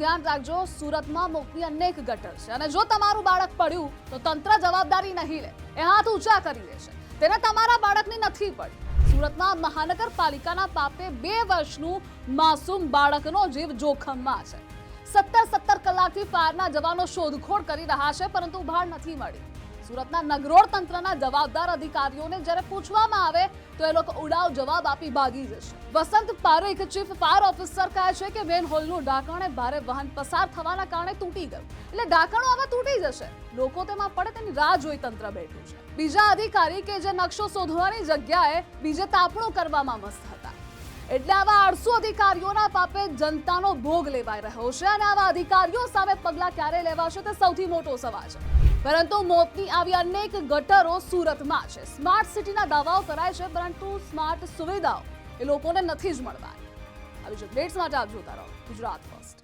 ધ્યાન રાખજો, સુરતમાં મોકલી અનેક ગટર છે. અને જો તમારું બાળક પડ્યું, તો તંત્ર જવાબદારી નહીં લે. એ હાથ ઊંચા કરી લે છે. તેને તમારા બાળકની નથી પડી. સુરતમાં મહાનગરપાલિકાના પાપે બે વર્ષનું માસૂમ બાળકનો જીવ જોખમમાં છે. સત્તર સત્તર કલાકથી ફાયરના જવાનો શોધખોળ કરી રહ્યા છે, પરંતુ ભાર નથી મળી. સુરતના નગરોળ તંત્રના જવાબદાર અધિકારીઓને જ્યારે પૂછવામાં આવે, તો એ લોકો ઉડાવ જવાબ આપી ભાગી જશે. Vasant Parekh chief fire officer કહે છે કે મેન હોલનું ઢાંકણ ભારે વાહન પસાર થવાના કારણે તૂટી ગયું. એટલે ઢાંકણો હવે તૂટી જશે. લોકો તેમાં પડે તેની રાહ જોઈ તંત્ર બેઠું છે. બીજા અધિકારી કે જે નકશો શોધવાની જગ્યાએ બીજે તાપણું કરવામાં મસ્ત હતા. એટલે આવા આઠસો અધિકારીઓના પાપે જનતાનો ભોગ લેવાઈ રહ્યો છે અને આવા અધિકારીઓ સામે પગલાં ક્યારે લેવાશે તે સૌથી મોટો સવાલ છે. પરંતુ મોતની આવી અનેક ગટરો સુરતમાં છે. સ્માર્ટ સિટીના દાવાઓ કરાય છે, પરંતુ સ્માર્ટ સુવિધાઓ એ લોકોને નથી જ મળવાની. આવી જ અપડેટ્સ માટે આપ જોતા રહો ગુજરાત ફર્સ્ટ